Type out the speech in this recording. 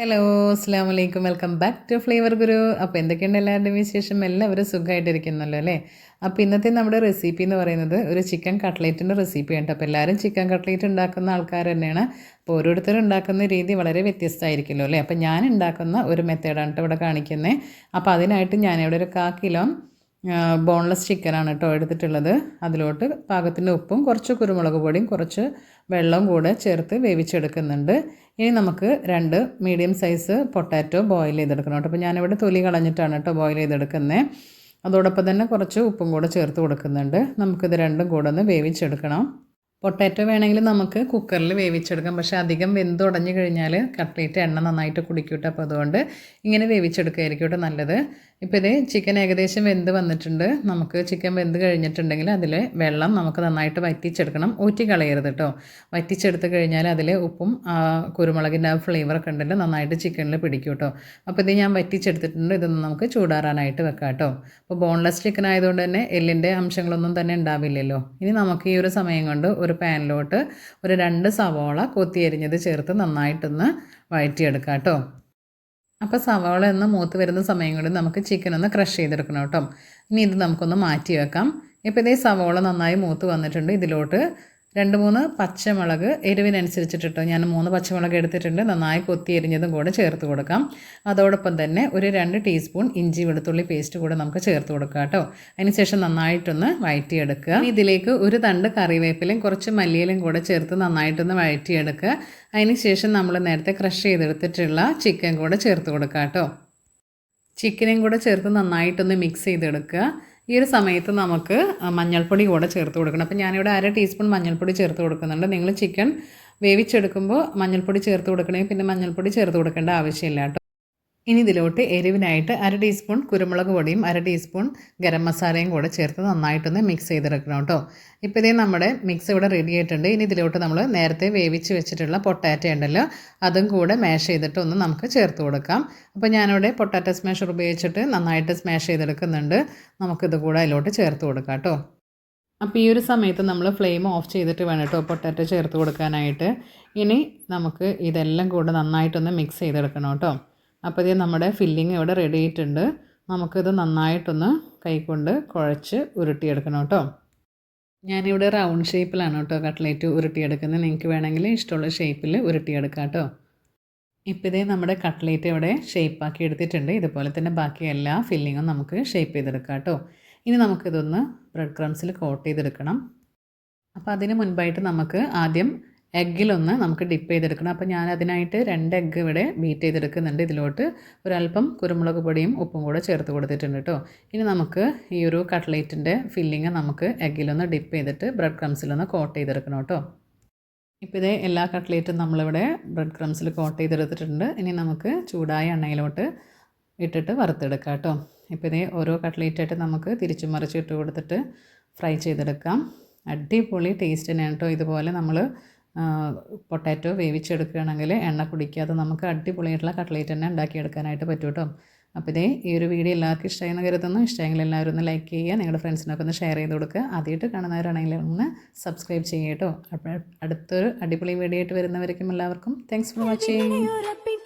Hello അസ്സാം വലൈക്കും welcome back to flavour Guru അപ്പോൾ എന്തൊക്കെയുണ്ട് എല്ലാവരുടെയും വിശേഷം? എല്ലാവരും സുഖമായിട്ടിരിക്കുന്നല്ലോ അല്ലേ? അപ്പോൾ ഇന്നത്തെ നമ്മുടെ റെസിപ്പി എന്ന് പറയുന്നത് ഒരു ചിക്കൻ കട്ട്ലേറ്റിന്റെ റെസിപ്പിയാണ് അപ്പോൾ എല്ലാവരും ചിക്കൻ കട്ട്ലേറ്റ് ഉണ്ടാക്കുന്ന ആൾക്കാർ തന്നെയാണ്. അപ്പോൾ ഓരോരുത്തരും ഉണ്ടാക്കുന്ന രീതി വളരെ വ്യത്യസ്തമായിരിക്കുമല്ലോ അല്ലേ? അപ്പോൾ ഞാൻ ഉണ്ടാക്കുന്ന ഒരു മെത്തേഡാണ് ഇവിടെ കാണിക്കുന്നത്. അപ്പോൾ അതിനായിട്ട് ഞാനിവിടെ ഒരു കാ കിലോ ബോൺലെസ് ചിക്കനാണ് കേട്ടോ എടുത്തിട്ടുള്ളത്. അതിലോട്ട് പാകത്തിന് ഉപ്പും കുറച്ച് കുരുമുളക് പൊടിയും കുറച്ച് വെള്ളവും കൂടെ ചേർത്ത് വേവിച്ചെടുക്കുന്നുണ്ട്. ഇനി നമുക്ക് രണ്ട് മീഡിയം സൈസ് പൊട്ടാറ്റോ ബോയിൽ ചെയ്തെടുക്കണം കേട്ടോ അപ്പോൾ ഞാനിവിടെ തൊലി കളഞ്ഞിട്ടാണ് കേട്ടോ ബോയിൽ ചെയ്തെടുക്കുന്നത് അതോടൊപ്പം തന്നെ കുറച്ച് ഉപ്പും കൂടെ ചേർത്ത് കൊടുക്കുന്നുണ്ട്. നമുക്കിത് രണ്ടും കൂടെ ഒന്ന് വേവിച്ചെടുക്കണം. പൊട്ടാറ്റോ വേണമെങ്കിൽ നമുക്ക് കുക്കറിൽ വേവിച്ചെടുക്കാം. പക്ഷേ അധികം വെന്തുടഞ്ഞു കഴിഞ്ഞാൽ കട്ട്ലേറ്റ് എണ്ണ നന്നായിട്ട് കുടിക്കൂട്ടോ. അപ്പോൾ അതുകൊണ്ട് ഇങ്ങനെ വേവിച്ചെടുക്കുകയായിരിക്കും കേട്ടോ നല്ലത്. ഇപ്പോൾ ഇത് ചിക്കൻ ഏകദേശം വെന്ത് വന്നിട്ടുണ്ട്. നമുക്ക് ചിക്കൻ വെന്ത് കഴിഞ്ഞിട്ടുണ്ടെങ്കിൽ അതിൽ വെള്ളം നമുക്ക് നന്നായിട്ട് വറ്റിച്ചെടുക്കണം. ഊറ്റി കളയരുത് കേട്ടോ വറ്റിച്ചെടുത്ത് കഴിഞ്ഞാൽ അതിൽ ഉപ്പും കുരുമുളകിന്റെ ആ ഫ്ലേവറൊക്കെ ഉണ്ടല്ലോ നന്നായിട്ട് ചിക്കനിൽ പിടിക്കും കേട്ടോ അപ്പോൾ ഇത് ഞാൻ വറ്റിച്ചെടുത്തിട്ടുണ്ട്. ഇതൊന്ന് നമുക്ക് ചൂടാറാനായിട്ട് വെക്കാം കേട്ടോ അപ്പോൾ ബോൺലെസ് ചിക്കൻ ആയതുകൊണ്ട് തന്നെ എല്ലിന്റെ അംശങ്ങളൊന്നും തന്നെ ഉണ്ടാവില്ലല്ലോ. ഇനി നമുക്ക് ഈ ഒരു സമയം കൊണ്ട് ഒരു പാനിലോട്ട് ഒരു രണ്ട് സവോള കൊത്തിയരിഞ്ഞത് ചേർത്ത് നന്നായിട്ടൊന്ന് വഴറ്റിയെടുക്കാം കേട്ടോ അപ്പോൾ സവാള എന്ന് മൂത്ത് വരുന്ന സമയം കൊണ്ട് നമുക്ക് ചിക്കൻ ഒന്ന് ക്രഷ് ചെയ്തെടുക്കണം കേട്ടോ. ഇനി ഇത് നമുക്കൊന്ന് മാറ്റി വെക്കാം. ഇപ്പോൾ ഇതേ സവാള നന്നായി മൂത്ത് വന്നിട്ടുണ്ട്. ഇതിലോട്ട് രണ്ട് മൂന്ന് പച്ചമുളക് എരിവിനനുസരിച്ചിട്ടോ ഞാൻ മൂന്ന് പച്ചമുളക് എടുത്തിട്ടുണ്ട്. നന്നായി കൊത്തി എരിഞ്ഞതും കൂടെ ചേർത്ത് കൊടുക്കാം. അതോടൊപ്പം തന്നെ ഒരു രണ്ട് ടീസ്പൂൺ ഇഞ്ചി വെളുത്തുള്ളി പേസ്റ്റ് കൂടെ നമുക്ക് ചേർത്ത് കൊടുക്കാം കേട്ടോ. അതിനുശേഷം നന്നായിട്ടൊന്ന് വഴറ്റിയെടുക്കുക. ഇതിലേക്ക് ഒരു തണ്ട് കറിവേപ്പിലയും കുറച്ച് മല്ലിയിലും കൂടെ ചേർത്ത് നന്നായിട്ടൊന്ന് വഴറ്റിയെടുക്കുക. അതിനുശേഷം നമ്മൾ നേരത്തെ ക്രഷ് ചെയ്തെടുത്തിട്ടുള്ള ചിക്കൻ കൂടെ ചേർത്ത് കൊടുക്കാം കേട്ടോ. ചിക്കനും കൂടെ ചേർത്ത് നന്നായിട്ടൊന്ന് മിക്സ് ചെയ്തെടുക്കുക. ഈ ഒരു സമയത്ത് നമുക്ക് മഞ്ഞൾപ്പൊടി കൂടെ ചേർത്ത് കൊടുക്കണം. അപ്പോൾ ഞാനിവിടെ അര ടീസ്പൂൺ മഞ്ഞൾപ്പൊടി ചേർത്ത് കൊടുക്കുന്നുണ്ട്. നിങ്ങൾ ചിക്കൻ വേവിച്ചെടുക്കുമ്പോൾ മഞ്ഞൾപ്പൊടി ചേർത്ത് കൊടുക്കണമെങ്കിൽ പിന്നെ മഞ്ഞൾപ്പൊടി ചേർത്ത് കൊടുക്കേണ്ട ആവശ്യമില്ല ഇനി ഇതിലോട്ട് എരിവിനായിട്ട് അര ടീസ്പൂൺ കുരുമുളക് പൊടിയും അര ടീസ്പൂൺ ഗരം മസാലയും കൂടെ ചേർത്ത് നന്നായിട്ടൊന്ന് മിക്സ് ചെയ്തെടുക്കണം കേട്ടോ. ഇപ്പോൾ ഇതേ നമ്മുടെ മിക്സ് ഇവിടെ റെഡി ആയിട്ടുണ്ട്. ഇനി ഇതിലോട്ട് നമ്മൾ നേരത്തെ വേവിച്ച് വെച്ചിട്ടുള്ള പൊട്ടാറ്റ ഉണ്ടല്ലോ അതും കൂടെ മാഷ് ചെയ്തിട്ട് ഒന്ന് നമുക്ക് ചേർത്ത് കൊടുക്കാം. അപ്പോൾ ഞാനിവിടെ പൊട്ടാറ്റ സ്മാഷർ ഉപയോഗിച്ചിട്ട് നന്നായിട്ട് സ്മാഷ് ചെയ്തെടുക്കുന്നുണ്ട്. നമുക്കിത് കൂടെ അതിലോട്ട് ചേർത്ത് കൊടുക്കാം കേട്ടോ. അപ്പോൾ ഈ ഒരു സമയത്ത് നമ്മൾ ഫ്ലെയിം ഓഫ് ചെയ്തിട്ട് വേണം കേട്ടോ പൊട്ടാറ്റോ ചേർത്ത് കൊടുക്കാനായിട്ട്. ഇനി നമുക്ക് ഇതെല്ലാം കൂടെ നന്നായിട്ടൊന്ന് മിക്സ് ചെയ്തെടുക്കണം കേട്ടോ. അപ്പോൾ ഇത് നമ്മുടെ ഫില്ലിങ് ഇവിടെ റെഡി ആയിട്ടുണ്ട്. നമുക്കിത് നന്നായിട്ടൊന്ന് കൈക്കൊണ്ട് കുഴച്ച് ഉരുട്ടിയെടുക്കണം കേട്ടോ. ഞാനിവിടെ റൗണ്ട് ഷേപ്പിലാണ് കേട്ടോ കട്ട്ലേറ്റ് ഉരുട്ടിയെടുക്കുന്നത്. നിങ്ങൾക്ക് വേണമെങ്കിൽ ഇഷ്ടമുള്ള ഷേപ്പിൽ ഉരുട്ടിയെടുക്കാം കേട്ടോ. ഇപ്പോൾ ഇതേ നമ്മുടെ കട്ട്ലേറ്റ് ഇവിടെ ഷേപ്പാക്കി എടുത്തിട്ടുണ്ട്. ഇതുപോലെ തന്നെ ബാക്കി എല്ലാ ഫില്ലിങ്ങും നമുക്ക് ഷേപ്പ് ചെയ്തെടുക്കാം കേട്ടോ. ഇനി നമുക്കിതൊന്ന് ബ്രെഡ് ക്രംസിൽ കോട്ട് ചെയ്തെടുക്കണം. അപ്പോൾ അതിന് മുൻപായിട്ട് നമുക്ക് ആദ്യം എഗ്ഗിലൊന്ന് നമുക്ക് ഡിപ്പ് ചെയ്തെടുക്കണം. അപ്പോൾ ഞാൻ അതിനായിട്ട് രണ്ട് എഗ്ഗ് ഇവിടെ ബീറ്റ് ചെയ്തെടുക്കുന്നുണ്ട്. ഇതിലോട്ട് ഒരല്പം കുരുമുളക് പൊടിയും ഉപ്പും കൂടെ ചേർത്ത് കൊടുത്തിട്ടുണ്ട് കേട്ടോ ഇനി നമുക്ക് ഈ ഒരു കട്ട്ലേറ്റിന്റെ ഫില്ലിങ് നമുക്ക് എഗ്ഗിലൊന്ന് ഡിപ്പ് ചെയ്തിട്ട് ബ്രെഡ് ക്രംസിലൊന്ന് കോട്ട് ചെയ്തെടുക്കണം കേട്ടോ ഇപ്പോൾ ഇതേ എല്ലാ കട്ട്ലേറ്റും നമ്മളിവിടെ ബ്രെഡ് ക്രംസിൽ കോട്ട് ചെയ്തെടുത്തിട്ടുണ്ട്. ഇനി നമുക്ക് ചൂടായ എണ്ണയിലോട്ട് ഇട്ടിട്ട് വറുത്തെടുക്കാം കേട്ടോ ഇപ്പോൾ ഇതേ ഓരോ കട്ട്ലേറ്റായിട്ട് നമുക്ക് തിരിച്ചു മറിച്ച് ഇട്ട് കൊടുത്തിട്ട് ഫ്രൈ ചെയ്തെടുക്കാം. അടിപൊളി ടേസ്റ്റ് തന്നെയാണ് കേട്ടോ ഇതുപോലെ നമ്മൾ പൊട്ടാറ്റോ വേവിച്ചെടുക്കുകയാണെങ്കിൽ എണ്ണ കുടിക്കാതെ നമുക്ക് അടിപൊളിയായിട്ടുള്ള കട്ട്ലേറ്റ് തന്നെ ഉണ്ടാക്കിയെടുക്കാനായിട്ട് പറ്റും കേട്ടോ. അപ്പോൾ ഇതേ ഈ ഒരു വീഡിയോ എല്ലാവർക്കും ഇഷ്ടമായെന്ന് കരുതുന്നു. ഇഷ്ടമെങ്കിൽ എല്ലാവരും ഒന്ന് ലൈക്ക് ചെയ്യുക നിങ്ങളുടെ ഫ്രണ്ട്സിനൊക്കെ ഒന്ന് ഷെയർ ചെയ്ത് കൊടുക്കുക. ആദ്യമായിട്ട് കാണുന്നവരാണെങ്കിൽ ഒന്ന് സബ്സ്ക്രൈബ് ചെയ്യുക കേട്ടോ. അപ്പോൾ അടുത്തൊരു അടിപൊളി വീഡിയോ ആയിട്ട് വരുന്നവർക്കും എല്ലാവർക്കും താങ്ക്സ് ഫോർ വാച്ചിങ്